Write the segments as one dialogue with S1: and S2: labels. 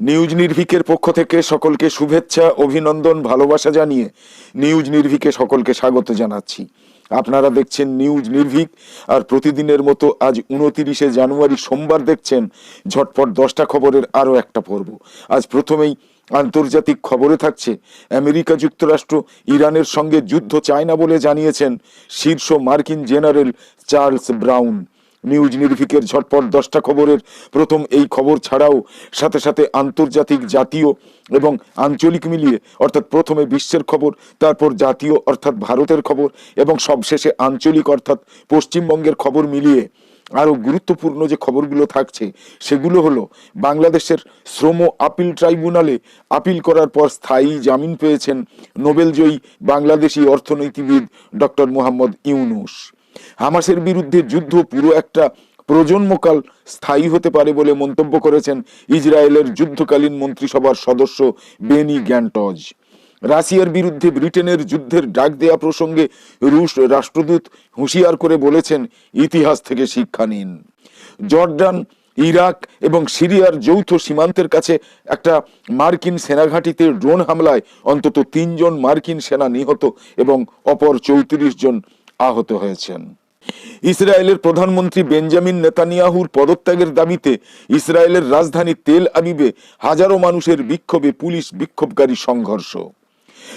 S1: News নির্ভিকের পক্ষ থেকে সকলকে শুভেচ্ছা, অভিনন্দন, ভালোবাসা জানিয়ে নিউজ নির্ভিকে সকলকে স্বাগত জানাচ্ছি। আপনারা দেখছেন নিউজ নির্ভিক আর প্রতিদিনের মতো আজ উনতিরিশে জানুয়ারি সোমবার দেখছেন ঝটপট দশটা খবরের আরও একটা পর্ব। আজ প্রথমেই আন্তর্জাতিক খবরে থাকছে, আমেরিকা যুক্তরাষ্ট্র ইরানের সঙ্গে যুদ্ধ চায় না বলে জানিয়েছেন শীর্ষ মার্কিন জেনারেল চার্লস ব্রাউন। নিউজ নির্ভিকের ঝটপট দশটা খবরের। প্রথম এই খবর ছাড়াও সাথে সাথে আন্তর্জাতিক জাতীয় এবং আঞ্চলিক মিলিয়ে, অর্থাৎ প্রথমে বিশ্বের খবর, তারপর জাতীয়, অর্থাৎ ভারতের খবর এবং সবশেষে আঞ্চলিক, অর্থাৎ পশ্চিমবঙ্গের খবর মিলিয়ে আরও গুরুত্বপূর্ণ যে খবরগুলো থাকছে, সেগুলো হলো বাংলাদেশের শ্রম আপিল ট্রাইব্যুনালে আপিল করার পর স্থায়ী জামিন পেয়েছেন নোবেলজয়ী বাংলাদেশি অর্থনীতিবিদ ডক্টর মোহাম্মদ ইউনুস। হামাসের বিরুদ্ধে যুদ্ধ পুরো একটা প্রজন্মকাল স্থায়ী হতে পারে বলে মন্তব্য করেছেন ইসরায়েলের যুদ্ধকালীন মন্ত্রিসভার সদস্য বেনি গ্যান্টজ। রাশিয়ার বিরুদ্ধে ব্রিটেনের যুদ্ধের ডাক দেয়া প্রসঙ্গে রুশ রাষ্ট্রদূত হুঁশিয়ার করে বলেছেন, ইতিহাস থেকে শিক্ষা নিন। জর্ডান, ইরাক এবং সিরিয়ার যৌথ সীমান্তের কাছে একটা মার্কিন সেনাঘাঁটিতে ড্রোন হামলায় অন্তত তিনজন মার্কিন সেনা নিহত এবং অপর চৌত্রিশ জন আহত হয়েছেন। ইসরায়েলের প্রধানমন্ত্রী বেঞ্জামিন নেতানিয়াহুর পদত্যাগের দাবিতে ইসরায়েলের রাজধানী তেল আবিবে হাজারো মানুষের বিক্ষোভে পুলিশ বিক্ষোভকারী সংঘর্ষ।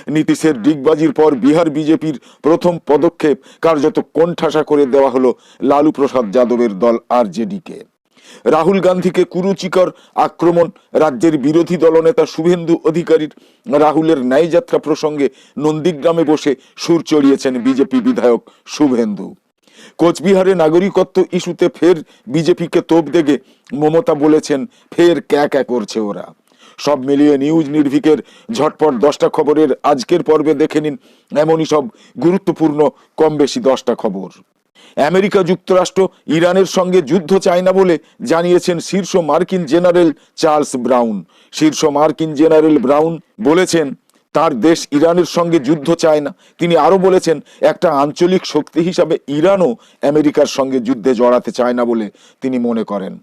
S1: নীতিশের ডিগবাজির পর বিহার বিজেপির প্রথম পদক্ষেপ কার্যত কোণঠাসা করে দেওয়া হলো লালু প্রসাদ যাদবের দল আরজেডিকে। রাহুল গান্ধীকে কুরুচিকর আক্রমণ, রাজ্যের বিরোধী দলনেতা শুভেন্দু অধিকারীর রাহুলের ন্যায়যাত্রা প্রসঙ্গে নন্দীগ্রামে বসে সুর চড়িয়েছেন বিজেপি বিধায়ক শুভেন্দু। কোচবিহারে নাগরিকত্ব ইস্যুতে ফের বিজেপিকে তোপ দেগে মমতা বলেছেন, ফের ক্যা ক্যা করছে ওরা। সব মিলিয়ে নিউজ নির্ভিকের ঝটপট দশটা খবরের আজকের পর্বে দেখে নিন, এমনই সব গুরুত্বপূর্ণ, কম বেশি দশটা খবর। আমেরিকা যুক্তরাষ্ট্র ইরানের সঙ্গে যুদ্ধ চায় না বলে জানিয়েছেন শীর্ষ মার্কিন জেনারেল চার্লস ব্রাউন। শীর্ষ মার্কিন জেনারেল ব্রাউন বলেছেন, তার দেশ ইরানের সঙ্গে যুদ্ধ চায় না। তিনি আরও বলেছেন, একটা আঞ্চলিক শক্তি হিসাবে ইরানও আমেরিকার সঙ্গে যুদ্ধে জড়াতে চায় না বলে তিনি মনে করেন।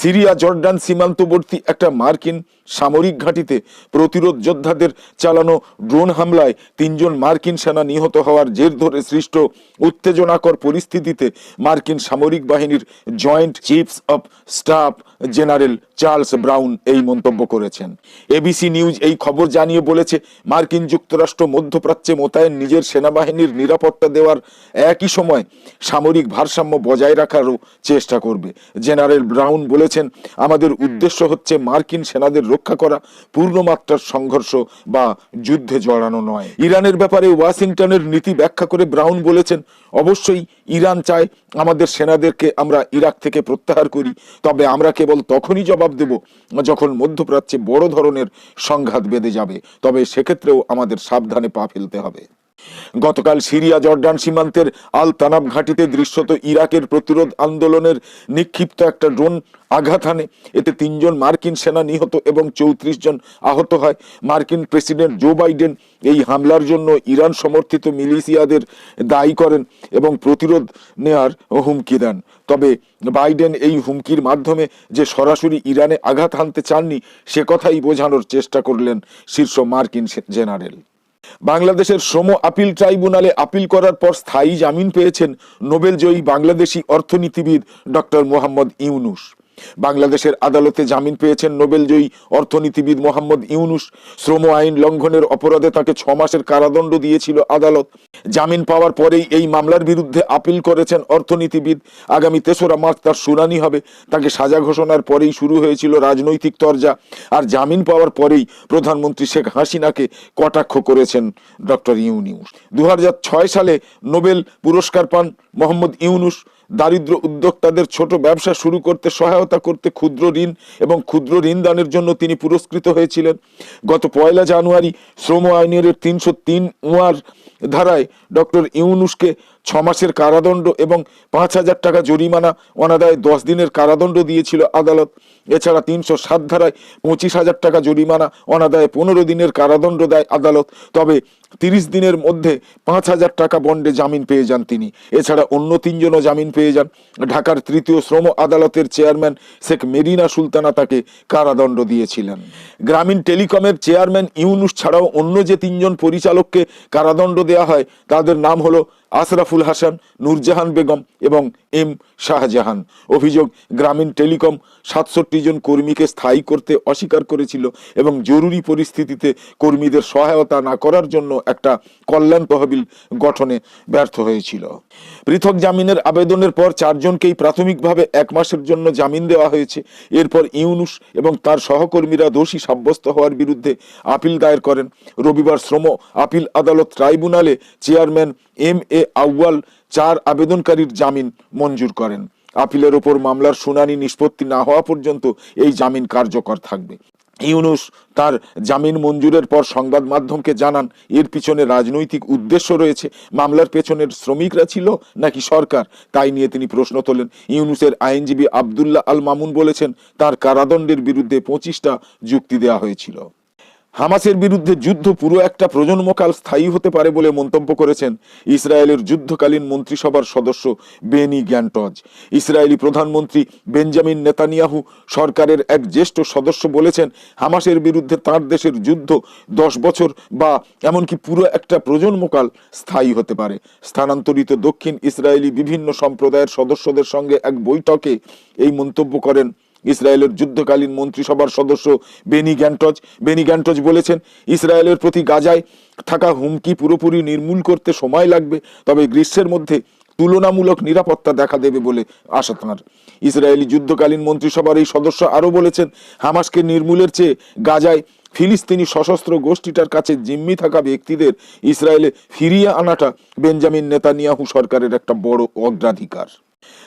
S1: সিরিয়া, জর্ডান, সীমান্তবর্তী একটা মার্কিন সামরিক ঘাঁটিতে প্রতিরোধ যোদ্ধাদের চালানো ড্রোন হামলায় তিনজন মার্কিন সেনা নিহত হওয়ার জের ধরে সৃষ্ট উত্তেজনাকর পরিস্থিতিতে মার্কিন সামরিক বাহিনীর joint chiefs of staff general Charles Brown এই মন্তব্য করেছেন। এবিসি নিউজ এই খবর জানিয়ে বলেছে, মার্কিন যুক্তরাষ্ট্র মধ্যপ্রাচ্যে মোতায়েন নিজের সেনাবাহিনীর নিরাপত্তা দেওয়ার একই সময় সামরিক ভারসাম্য বজায় রাখারও চেষ্টা করবে। জেনারেল ব্রাউন বলেছেন আমাদের উদ্দেশ্য হচ্ছে মার্কিন সেনাদের রক্ষা করা পূর্ণমাত্রার সংঘর্ষ বা যুদ্ধে জড়ানো নয়। ইরানের ব্যাপারে ওয়াশিংটনের নীতি ব্যাখ্যা করে ব্রাউন বলেছেন অবশ্যই ইরান চায় আমাদের সেনাদেরকে আমরা ইরাক থেকে প্রত্যাহার করি তবে আমরা কেবল তখনই জবাব দেব যখন মধ্যপ্রাচ্যে বড় ধরনের সংঘাত বেঁধে যাবে তবে সেক্ষেত্রেও আমাদের সাবধানে পা ফেলতে হবে। গতকাল সিরিয়া জর্ডান সীমান্তের আল তানাব ঘাটিতে দৃশ্যত ইরাকের প্রতিরোধ আন্দোলনের নিক্ষিপ্ত একটা ড্রোন আঘাত হানে। এতে তিনজন মার্কিন সেনা নিহত এবং চৌত্রিশ জন আহত হয়। মার্কিন প্রেসিডেন্ট জো বাইডেন এই হামলার জন্য ইরান সমর্থিত মিলিশিয়াদের দায়ী করেন এবং প্রতিরোধ নেয়ার হুমকি দেন। তবে বাইডেন এই হুমকির মাধ্যমে যে সরাসরি ইরানে আঘাত হানতে চাননি, সে কথাই বোঝানোর চেষ্টা করলেন শীর্ষ মার্কিন জেনারেল। বাংলাদেশের শ্রম আপিল ট্রাইব্যুনালে আপিল করার পর স্থায়ী জামিন পেয়েছেন নোবেলজয়ী বাংলাদেশি অর্থনীতিবিদ ডক্টর মোহাম্মদ ইউনুস। বাংলাদেশের আদালতে জামিন পেয়েছেন নোবেলজয়ী অর্থনীতিবিদ মোহাম্মদ ইউনুস। শ্রম আইন লঙ্ঘনের অপরাধে তাকে ছ মাসের কারাদণ্ড দিয়েছিল আদালত। জামিন পাওয়ার পরেই এই মামলার বিরুদ্ধে আপিল করেছেন অর্থনীতিবিদ। আগামী তেসরা মার্চ তার শুনানি হবে। তাকে সাজা ঘোষণার পরেই শুরু হয়েছিল রাজনৈতিক তরজা। আর জামিন পাওয়ার পরেই প্রধানমন্ত্রী শেখ হাসিনাকে কটাক্ষ করেছেন ডক্টর ইউনিউস দু হাজার ছয় সালে নোবেল পুরস্কার পান মোহাম্মদ ইউনুস। দারিদ্র উদ্যোক্তাদের ছোট ব্যবসা শুরু করতে, সহায়তা করতে ক্ষুদ্র ঋণ এবং ক্ষুদ্র ঋণ দানের জন্য তিনি পুরস্কৃত হয়েছিলেন। গত পয়লা জানুয়ারি শ্রম আইনের তিনশো তিন ওয়ার ধারায় ডক্টর ইউনুসকে ছ মাসের কারাদণ্ড এবং পাঁচ হাজার টাকা জরিমানা, অনাদায় দশ দিনের কারাদণ্ড দিয়েছিল আদালত। এছাড়া তিনশো সাত ধারায় পঁচিশ হাজার টাকা জরিমানা, অনাদায়ে পনেরো দিনের কারাদণ্ড দেয় আদালত। তবে তিরিশ দিনের মধ্যে পাঁচ হাজার টাকা বন্ডে জামিন পেয়ে যান তিনি। এছাড়া অন্য তিনজনও জামিন পেয়ে যান। ঢাকার তৃতীয় শ্রম আদালতের চেয়ারম্যান শেখ মেরিনা সুলতানা তাকে কারাদণ্ড দিয়েছিলেন। গ্রামীণ টেলিকমের চেয়ারম্যান ইউনুস ছাড়াও অন্য যে তিনজন পরিচালককে কারাদণ্ড দেওয়া হয়, তাদের নাম হলো আশরাফুল হাসান, নূরজাহান বেগম এবং এম শাহজাহান। অভিযোগ, গ্রামীণ টেলিকম সাতষট্টি জন কর্মীকে স্থায়ী করতে অস্বীকার করেছিল এবং জরুরি পরিস্থিতিতে কর্মীদের সহায়তা না করার জন্য একটা কল্যাণ তহবিল গঠনে ব্যর্থ হয়েছিল। পৃথক জামিনের আবেদনের পর চারজনকেই প্রাথমিকভাবে এক মাসের জন্য জামিন দেওয়া হয়েছে। এরপর ইউনুস এবং তার সহকর্মীরা দোষী সাব্যস্ত হওয়ার বিরুদ্ধে আপিল দায়ের করেন। রবিবার শ্রম আপিল আদালত ট্রাইব্যুনালে চেয়ারম্যান এম এ আউয়াল চার আবেদনকারীর জামিন মঞ্জুর করেন। আপিলের ওপর মামলার শুনানি নিষ্পত্তি না হওয়া পর্যন্ত এই জামিন কার্যকর থাকবে। ইউনুস তার জামিন মঞ্জুরের পর সংবাদ মাধ্যমকে জানান, এর পিছনে রাজনৈতিক উদ্দেশ্য রয়েছে। মামলার পেছনের শ্রমিকরা ছিল নাকি সরকার? তাই নিয়ে তিনি প্রশ্ন তোলেন। ইউনুসের আইনজীবী আবদুল্লাহ আল মামুন বলেছেন, তার কারাদণ্ডের বিরুদ্ধে পঁচিশটা যুক্তি দেওয়া হয়েছিল। হামাসের বিরুদ্ধে যুদ্ধ পুরো একটা প্রজন্মকাল স্থায়ী হতে পারে বলে মন্তব্য করেছেন ইসরায়েলের যুদ্ধকালীন মন্ত্রিসভার সদস্য বেনি গ্যান্টজ। ইসরায়েলি প্রধানমন্ত্রী বেঞ্জামিন নেতানিয়াহু সরকারের এক জ্যেষ্ঠ সদস্য বলেছেন, হামাসের বিরুদ্ধে তার দেশের যুদ্ধ দশ বছর বা এমনকি পুরো একটা প্রজন্মকাল স্থায়ী হতে পারে। স্থানান্তরিত দক্ষিণ ইসরায়েলি বিভিন্ন সম্প্রদায়ের সদস্যদের সঙ্গে এক বৈঠকে এই মন্তব্য করেন ইসরায়েলের যুদ্ধকালীন মন্ত্রিসভার সদস্য বেনি গ্যান্টজ। বেনি গ্যান্টজ বলেছেন, ইসরায়েলের প্রতি গাজায় থাকা হুমকি পুরোপুরি নির্মূল করতে সময় লাগবে, তবে গ্রীষ্মের মধ্যে তুলনামূলক নিরাপত্তা দেখা দেবে বলে আশা তাঁর। ইসরায়েলি যুদ্ধকালীন মন্ত্রিসভার এই সদস্য আরও বলেছেন, হামাসকে নির্মূলের চেয়ে গাজায় ফিলিস্তিনি সশস্ত্র গোষ্ঠীটার কাছে জিম্মি থাকা ব্যক্তিদের ইসরায়েলে ফিরিয়ে আনাটা বেঞ্জামিন নেতানিয়াহু সরকারের একটা বড় অগ্রাধিকার।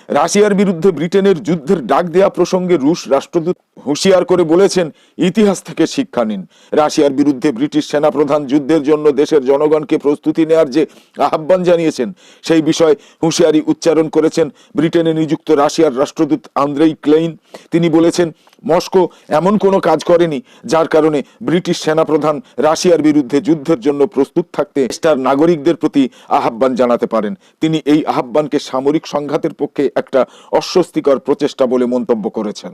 S1: রাশিয়ার বিরুদ্ধে ব্রিটেনের যুদ্ধের ডাক দেয়া প্রসঙ্গে রুশ রাষ্ট্রদূত হুঁশিয়ার করে বলেছেন, ইতিহাস থেকে শিক্ষা নিন। রাশিয়ার বিরুদ্ধে ব্রিটিশ সেনাপ্রধান যুদ্ধের জন্য দেশের জনগণকে প্রস্তুতি নেওয়ার যে আহ্বান জানিয়েছেন, সেই বিষয়ে হুঁশিয়ারি উচ্চারণ করেছেন ব্রিটেনে নিযুক্ত রাশিয়ার রাষ্ট্রদূত আন্দ্রেই ক্লেইন। তিনি বলেছেন, মস্কো এমন কোনো কাজ করেনি যার কারণে ব্রিটিশ সেনাপ্রধান রাশিয়ার বিরুদ্ধে যুদ্ধের জন্য প্রস্তুত থাকতে স্টার নাগরিকদের প্রতি আহ্বান জানাতে পারেন। তিনি এই আহ্বানকে সামরিক সংঘাতের পক্ষে একটা অস্বস্তিকর প্রচেষ্টা বলে মন্তব্য করেছেন।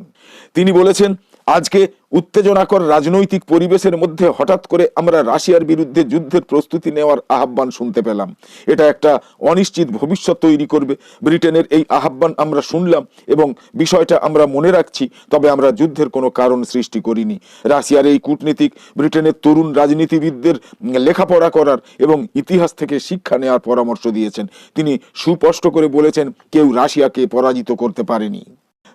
S1: তিনি বলেছেন আজকে উত্তেজনাকর রাজনৈতিক পরিবেশের মধ্যে হঠাৎ করে আমরা রাশিয়ার বিরুদ্ধে যুদ্ধের প্রস্তুতি নেওয়ার আহ্বান শুনতে পেলাম। এটা একটা অনিশ্চিত ভবিষ্যৎ তৈরি করবে। ব্রিটেনের এই আহ্বান আমরা শুনলাম এবং বিষয়টা আমরা মনে রাখছি, তবে আমরা যুদ্ধের কোনো কারণ সৃষ্টি করিনি। রাশিয়ার এই কূটনীতিক ব্রিটেনের তরুণ রাজনীতিবিদদের লেখাপড়া করার এবং ইতিহাস থেকে শিক্ষা নেওয়ার পরামর্শ দিয়েছেন। তিনি সুস্পষ্ট করে বলেছেন, কেউ রাশিয়াকে পরাজিত করতে পারেনি।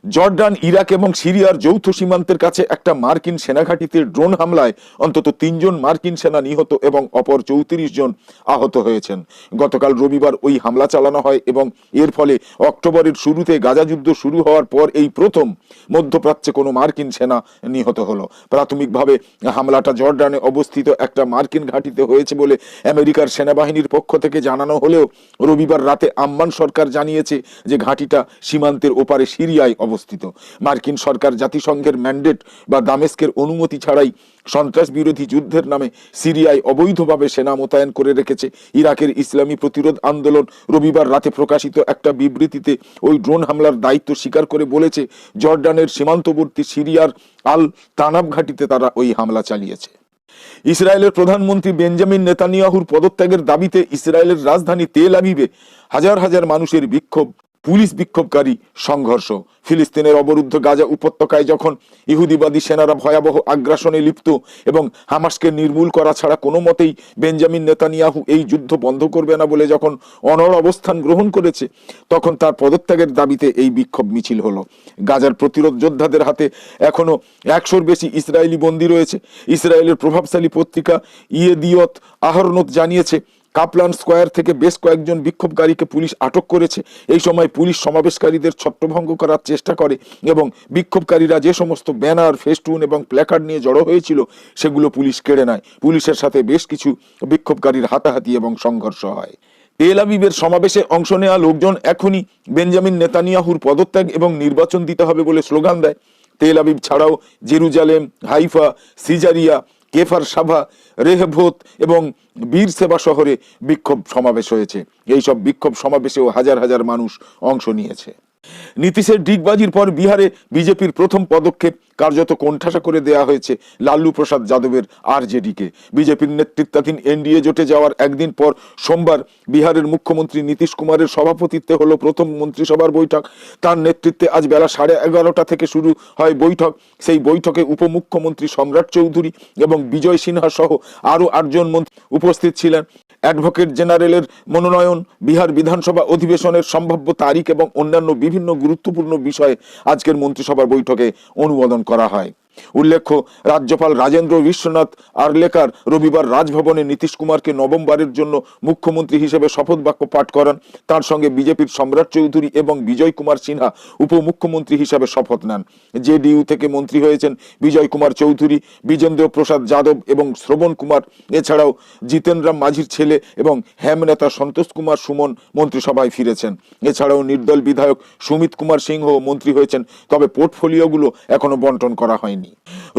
S1: জর্ডান, ইরাক এবং সিরিয়ার যৌথ সীমান্তের কাছে একটা মার্কিন সেনাঘাঁটিতে ড্রোন হামলায় অন্তত তিনজন মার্কিন সেনা নিহত এবং অপর চৌত্রিশ জন আহত হয়েছেন। গতকাল রবিবার ওই হামলা চালানো হয় এবং এর ফলে অক্টোবরের শুরুতে গাজা যুদ্ধ শুরু হওয়ার পর এই প্রথম মধ্যপ্রাচ্যে কোনো মার্কিন সেনা নিহত হলো। প্রাথমিকভাবে হামলাটা জর্ডানে অবস্থিত একটা মার্কিন ঘাঁটিতে হয়েছে বলে আমেরিকার সেনাবাহিনীর পক্ষ থেকে জানানো হলেও রবিবার রাতে আম্মান সরকার জানিয়েছে যে ঘাঁটিটা সীমান্তের ওপারে সিরিয়ায় অবস্থিত। মার্কিন সরকার জাতিসংঘের ম্যান্ডেট বা দামেস্কের অনুমতি ছাড়াই সন্ত্রাস বিরোধী যুদ্ধের নামে সিরিয়ায় অবৈধভাবে সেনা মোতায়েন করে রেখেছে ইরাকের ইসলামী প্রতিরোধ আন্দোলন। রবিবার রাতে প্রকাশিত একটা বিবৃতিতে ওই ড্রোন হামলার দায়িত্ব স্বীকার করে বলেছে, জর্ডানের সীমান্তবর্তী সিরিয়ার আল তানাব ঘাটিতে তারা ওই হামলা চালিয়েছে। ইসরায়েলের প্রধানমন্ত্রী বেঞ্জামিন নেতানিয়াহুর পদত্যাগের দাবিতে ইসরায়েলের রাজধানী তেল আবিবে হাজার হাজার মানুষের বিক্ষোভ। পুলিশ বিক্ষোভকারী সংঘর্ষ। ফিলিস্তিনের অবরুদ্ধ গাজা উপত্যকায় যখন ইহুদিবাদী সেনারা ভয়াবহ আগ্রাসনে লিপ্ত এবং হামাসকে নির্মূল করা ছাড়া কোনো মতেই বেঞ্জামিন নেতানিয়াহু এই যুদ্ধ বন্ধ করবে না বলে যখন অনড় অবস্থান গ্রহণ করেছে, তখন তার পদত্যাগের দাবিতে এই বিক্ষোভ মিছিল হলো। গাজার প্রতিরোধ যোদ্ধাদের হাতে এখনও একশোর বেশি ইসরায়েলি বন্দী রয়েছে। ইসরায়েলের প্রভাবশালী পত্রিকা ইয়েদিয়ত আহরনত জানিয়েছে কাপলান স্কোয়ার থেকে বেশ কয়েকজন বিক্ষোভকারীকে পুলিশ আটক করেছে। এই সময় পুলিশ সমাবেশকারীদের ছত্রভঙ্গ করার চেষ্টা করে এবং বিক্ষোভকারীরা যে সমস্ত ব্যানার, ফেস্টুন এবং প্ল্যাকার্ড নিয়ে জড়ো হয়েছিল, সেগুলো পুলিশ কেড়ে নেয়। পুলিশের সাথে বেশ কিছু বিক্ষোভকারীর হাতাহাতি এবং সংঘর্ষ হয়। তেল আবিবের সমাবেশে অংশ নেওয়া লোকজন এখনই বেঞ্জামিন নেতানিয়াহুর পদত্যাগ এবং নির্বাচন দিতে হবে বলে স্লোগান দেয়। তেল আবিব ছাড়াও Jerusalem, Haifa, Caesarea Kfar Saba, Rehovot এবং বীর সেবা শহরে বিক্ষোভ সমাবেশ হয়েছে। এইসব বিক্ষোভ সমাবেশেও হাজার হাজার মানুষ অংশ নিয়েছে। নীতিশের ডিগবাজির পর বিহারে বিজেপির প্রথম পদক্ষেপ কার্যত কোণঠাসা করে দেয়া হয়েছে লাল্লু প্রসাদ যাদবের আরজেডিকে। বিজেপির নেতৃত্বাধীন এনডিএ জোটে যাওয়ার একদিন পর সোমবার বিহারের মুখ্যমন্ত্রী নীতিশ কুমারের সভাপতিত্বে হলো প্রথম মন্ত্রিসভার বৈঠক। তার নেতৃত্বে আজ বেলা সাড়ে এগারোটা থেকে শুরু হয় বৈঠক। সেই বৈঠকে উপমুখ্যমন্ত্রী সম্রাট চৌধুরী এবং বিজয় সিনহা সহ আরও আটজন মন্ত্রী উপস্থিত ছিলেন। অ্যাডভোকেট জেনারেলের মনোনয়ন, বিহার বিধানসভা অধিবেশনের সম্ভাব্য তারিখ এবং অন্যান্য বিভিন্ন গুরুত্বপূর্ণ বিষয়ে আজকের মন্ত্রিসভার বৈঠকে অনুমোদন করা হয়। উল্লেখ্য, রাজ্যপাল রাজেন্দ্র বিশ্বনাথ আরলেকার রবিবার রাজভবনে নীতিশ কুমারকে নবমবারের জন্য মুখ্যমন্ত্রী হিসেবে শপথ বাক্য পাঠ করান। তার সঙ্গে বিজেপির সম্রাট চৌধুরী এবং বিজয় কুমার সিনহা উপমুখ্যমন্ত্রী হিসাবে শপথ নেন। জেডিইউ থেকে মন্ত্রী হয়েছেন বিজয় কুমার চৌধুরী, বিজেন্দ্র প্রসাদ যাদব এবং শ্রবণ কুমার। এছাড়াও জিতেন্দ্র মাঝির ছেলে এবং হ্যাম নেতা সন্তোষ কুমার সুমন মন্ত্রিসভায় ফিরেছেন। এছাড়াও নির্দল বিধায়ক সুমিত কুমার সিংহ মন্ত্রী হয়েছেন, তবে পোর্টফোলিওগুলো এখনও বন্টন করা হয়নি।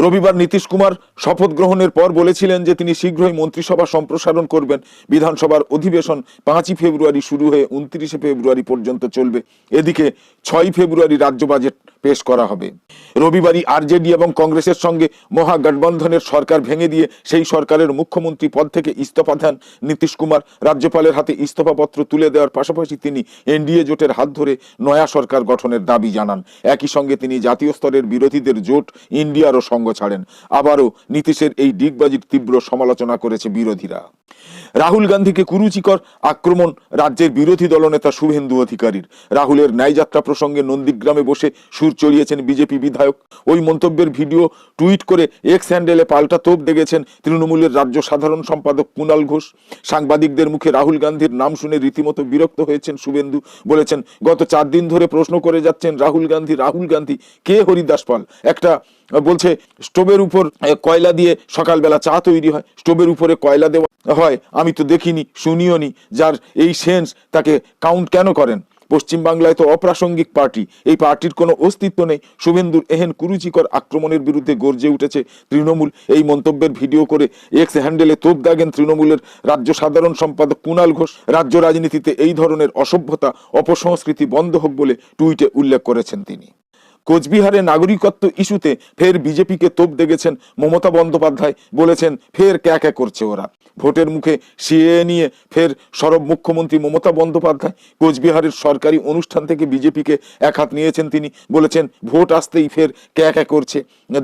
S1: রবিবার নীতিশ কুমার শপথ গ্রহণের পর বলেছিলেন যে তিনি শীঘ্রই মন্ত্রিসভা সম্প্রসারণ করবেন। বিধানসভার অধিবেশন পাঁচই ফেব্রুয়ারি শুরু হয়ে উনত্রিশে ফেব্রুয়ারি পর্যন্ত চলবে। এদিকে ছয় ফেব্রুয়ারি রাজ্য বাজেট পেশ করা হবে। রবিবারই আরজেডি এবং কংগ্রেসের সঙ্গে মহাগঠবন্ধনের সরকার ভেঙে দিয়ে সেই সরকারের মুখ্যমন্ত্রী পদ থেকে ইস্তফা দেন নীতিশ কুমার। রাজ্যপালের হাতে ইস্তফাপত্র তুলে দেওয়ার পাশাপাশি তিনি এনডিএ জোটের হাত ধরে নয়া সরকার গঠনের দাবি জানান। একই সঙ্গে তিনি জাতীয় স্তরের বিরোধীদের জোট, ইন্ডিয়ারও সঙ্গ ছাড়েন। আবারও নীতিশের এই ডিগবাজির তীব্র সমালোচনা করেছে বিরোধীরা। রাহুল গান্ধীকে কুরুচিকর আক্রমণ রাজ্যের বিরোধী দলনেতা শুভেন্দু অধিকারীর। রাহুলের ন্যায়যাত্রা প্রসঙ্গে নন্দীগ্রামে বসে সুর চড়িয়েছেন বিজেপি বিধায়ক। ওই মন্তব্যের ভিডিও টুইট করে এক্স হ্যান্ডেলে পাল্টা তোপ দেখেছেন তৃণমূলের রাজ্য সাধারণ সম্পাদক কুণাল ঘোষ। সাংবাদিকদের মুখে রাহুল গান্ধীর নাম শুনে রীতিমতো বিরক্ত হয়েছেন শুভেন্দু। বলেছেন, গত চার দিন ধরে প্রশ্ন করে যাচ্ছেন রাহুল গান্ধী রাহুল গান্ধী, কে হরিদাস পাল? একটা বলছে, স্টোভের উপর কয়লা দিয়ে সকালবেলা চা তৈরি হয়। স্টোভের উপরে কয়লা দেওয়া হয়, আমি তো দেখিনি শুনিও নি যার এই সেন্স তাকে কাউন্ট কেন করেন? পশ্চিমবাংলায় তো অপ্রাসঙ্গিক পার্টি। এই পার্টির কোনো অস্তিত্ব নেই। শুভেন্দুর এহেন কুরুচিকর আক্রমণের বিরুদ্ধে গর্জে উঠেছে তৃণমূল। এই মন্তব্যের ভিডিও করে এক্স হ্যান্ডেলে তোপ দাগেন তৃণমূলের রাজ্য সাধারণ সম্পাদক কুণাল ঘোষ। রাজ্য রাজনীতিতে এই ধরনের অসভ্যতা, অপসংস্কৃতি বন্ধ হোক বলে টুইটে উল্লেখ করেছেন তিনি। কোচবিহারে নাগরিকত্ব ইস্যুতে ফের বিজেপিকে তোপ দেখেছেন মমতা বন্দ্যোপাধ্যায় বলেছেন ফের ক্যা ক্যা করছে ওরা। ভোটের মুখে সিএ নিয়ে ফের সরব মুখ্যমন্ত্রী মমতা বন্দ্যোপাধ্যায়। কোচবিহারের সরকারি অনুষ্ঠান থেকে বিজেপিকে এক হাত নিয়েছেন তিনি, বলেছেন ভোট আসতেই ফের ক্যা ক্যা করছে।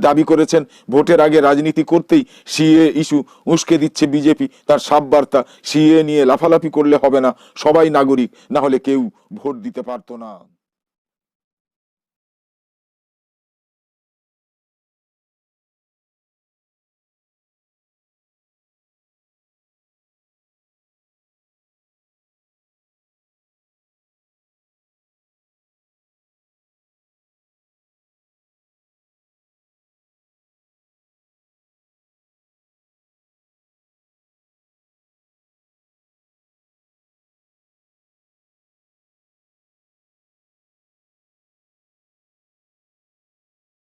S1: দাবি করেছেন ভোটের আগে রাজনীতি করতেই সিএ ইস্যু উস্কে দিচ্ছে বিজেপি। তার সাব বার্তা, সিএ নিয়ে লাফালাফি করলে হবে না। সবাই নাগরিক, না হলে কেউ ভোট দিতে পারতো না।